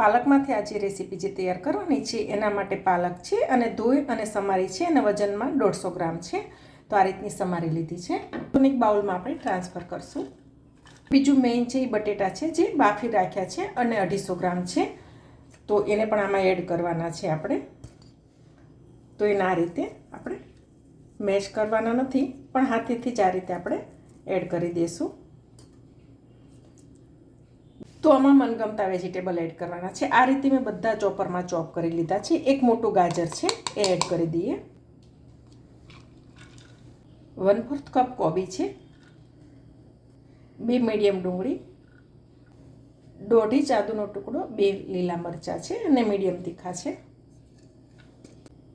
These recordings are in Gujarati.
પાલકમાંથી આજે રેસીપી જે તૈયાર કરવાની છે, એના માટે પાલક છે અને ધોઈ અને સમારી છે અને વજનમાં દોઢસો ગ્રામ છે. તો આ રીતની સમારી લીધી છે. એક બાઉલમાં આપણે ટ્રાન્સફર કરશું. બીજું મેઇન છે એ બટેટા છે, જે બાફી રાખ્યા છે અને અઢીસો ગ્રામ છે. તો એને પણ આમાં એડ કરવાના છે આપણે. તો એને આ રીતે આપણે મેશ કરવાના નથી, પણ હાથેથી જ આ રીતે આપણે એડ કરી દઈશું તો આમાં મનગમતા વેજીટેબલ એડ કરવાના છે. આ રીતે મેં બધા ચોપરમાં ચોપ કરી લીધા છે. એક મોટું ગાજર છે, એ એડ કરી દઈએ. વન ફોર્થ કપ કોબી છે. બે મીડિયમ ડુંગળી. દોઢી ચાદુનો ટુકડો બે લીલા મરચાં છે અને મીડિયમ તીખા છે.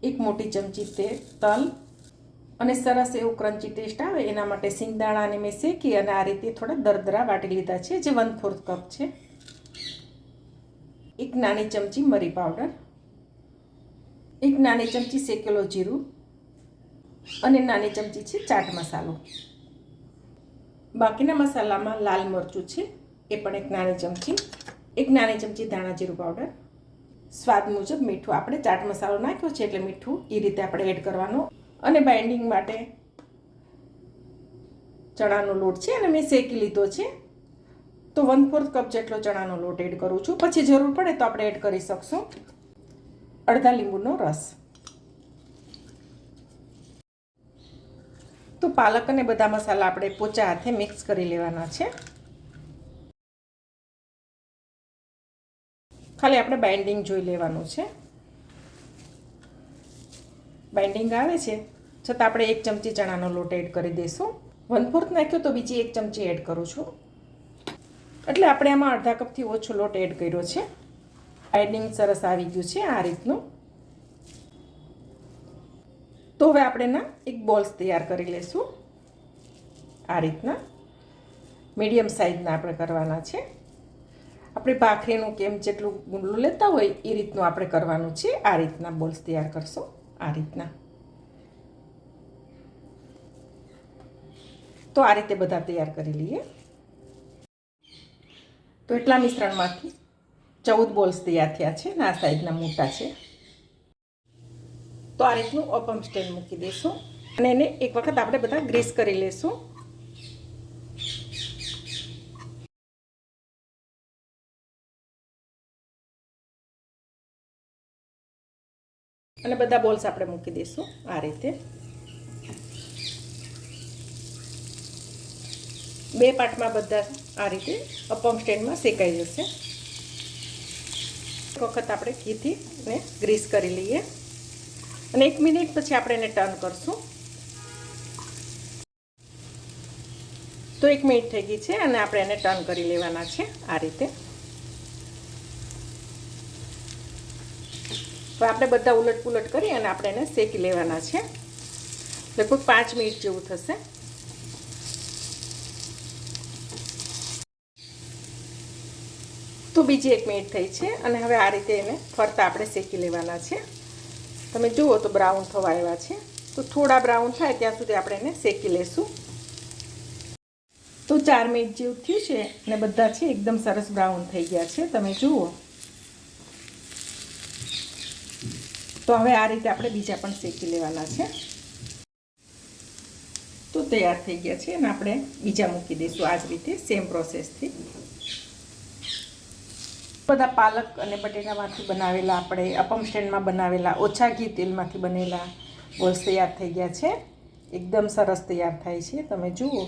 એક મોટી ચમચી તે તલ અને સરસ એવું ક્રન્ચી ટેસ્ટ આવે એના માટે સિંગદાણાને મેં શેકી અને આ રીતે થોડા દરદરા વાટી લીધા છે, જે વન ફોર્થ કપ છે. એક નાની ચમચી મરી પાવડર એક નાની ચમચી શેકેલો જીરું અને નાની ચમચી છે ચાટ મસાલો. બાકીના મસાલામાં લાલ મરચું છે, એ પણ એક નાની ચમચી, એક નાની ચમચી ધાણા જીરું પાવડર સ્વાદ મુજબ મીઠું આપણે ચાટ મસાલો નાખ્યો છે એટલે મીઠું એ રીતે આપણે એડ કરવાનું. અને બાઇન્ડિંગ માટે ચણાનો લોટ છે અને મેં શેકી લીધો છે. તો વન ફોર્થ કપ જેટલો ચણાનો લોટ એડ કરું છું. પછી જરૂર પડે તો આપણે એડ કરી શકશું. અડધા લીંબુનો રસ. તો પાલક અને બધા મસાલા આપણે પોચા હાથે મિક્સ કરી લેવાના છે. ખાલી આપણે બાઇન્ડિંગ જોઈ લેવાનું છે. બાઇન્ડિંગ આવે છે, છતાં આપણે એક ચમચી ચણાનો લોટ એડ કરી દઈશું. વન ફોર્થ નાખ્યો તો બીજી એક ચમચી એડ કરું છું. એટલે આપણે આમાં અડધા કપથી ઓછો લોટ એડ કર્યો છે. બાઇન્ડિંગ સરસ આવી ગયું છે આ રીતનું. તો હવે આપણે ના એક બોલ્સ તૈયાર કરી લઈશું. આ રીતના. મીડિયમ સાઇઝના આપણે કરવાના છે. આપણે ભાખરીનું કેમ જેટલું ગુંડલું લેતા હોય એ રીતનું આપણે કરવાનું છે. આ રીતના બોલ્સ તૈયાર કરશું. આ રીતના. તો આ રીતે બધા તૈયાર કરી લઈએ. તો એટલા મિશ્રણમાંથી ચૌદ બોલ્સ તૈયાર થયા છે ને આ સાઈઝના મોટા છે. તો આ રીતનું ઓપમ સ્ટેન્ડ મૂકી દઈશું. અને એને એક વખત આપણે બધા ગ્રીસ કરી લઈશું અને બધા બોલ્સ આપણે મૂકી દઈશું આ રીતે. બે પાર્ટમાં બધા આ રીતે અપમ સ્ટેન્ડમાં શેકાઈ જશે. એક વખત આપણે ઘીથી ને ગ્રીસ કરી લઈએ. અને એક મિનિટ પછી આપણે એને ટર્ન કરશું. તો એક મિનિટ થઈ ગઈ છે અને આપણે એને ટર્ન કરી લેવાના છે આ રીતે. તો આપણે બધા ઉલટ પુલટ કરી અને આપણે એને શેકી લેવાના છે. લગભગ પાંચ મિનિટ જેવું થશે. તો બીજી એક મિનિટ થઈ છે અને હવે આ રીતે એને ફરતા આપણે શેકી લેવાના છે. તમે જુઓ તો બ્રાઉન થવા આવ્યા છે. તો થોડા બ્રાઉન થાય ત્યાં સુધી આપણે એને શેકી લેશું. તો ચાર મિનિટ જેવું થયું છે અને બધા છે એકદમ સરસ બ્રાઉન થઈ ગયા છે. તમે જુઓ. તો હવે આ રીતે આપણે બીજા પણ શેકી લેવાના છે. તો તૈયાર થઈ ગયા છે અને આપણે બીજા મૂકી દઈશું આ જ રીતે સેમ પ્રોસેસથી બધા પાલક અને બટેટામાંથી બનાવેલા આપણે, અપમ સ્ટેન્ડમાં બનાવેલા, ઓછા ઘી તેલમાંથી બનેલા બોલ્સ તૈયાર થઈ ગયા છે. એકદમ સરસ તૈયાર થાય છે. તમે જુઓ.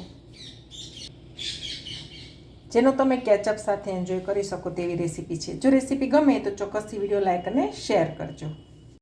જેનો તમે કેચઅપ સાથે એન્જોય કરી શકો તેવી રેસીપી છે. જો રેસીપી ગમે તો ચોક્કસથી વીડિયો લાઈક અને શેર કરજો.